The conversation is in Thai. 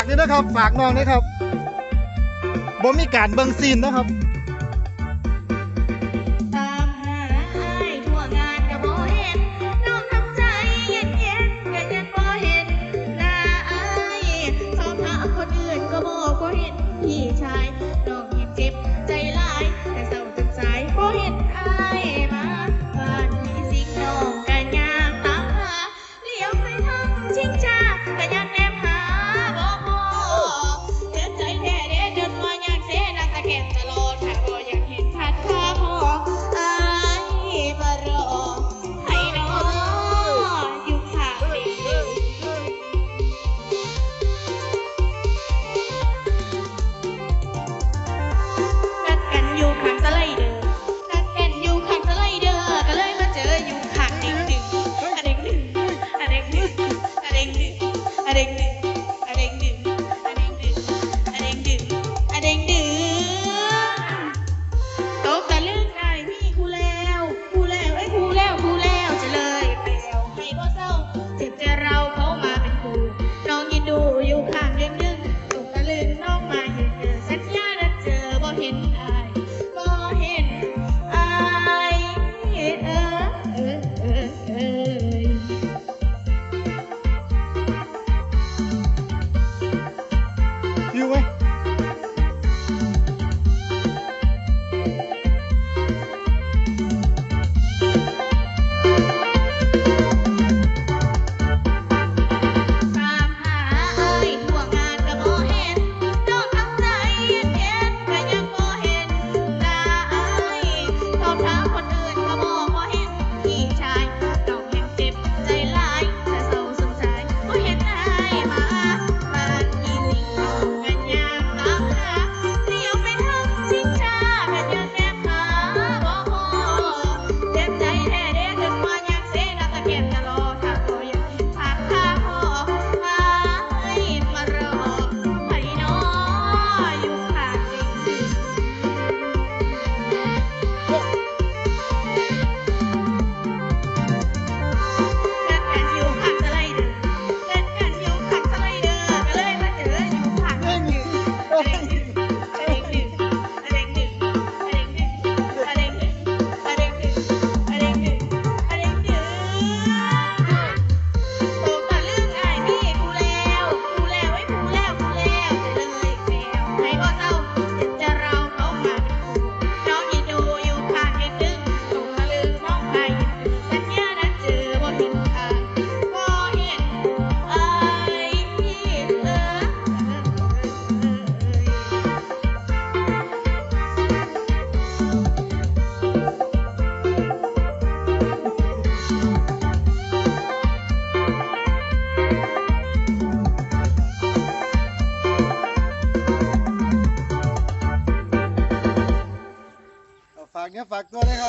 ากนี่ยนะครับ ฝากน้องนะครับบ่มีการเบิ่งซีนนะครับ correct qué factores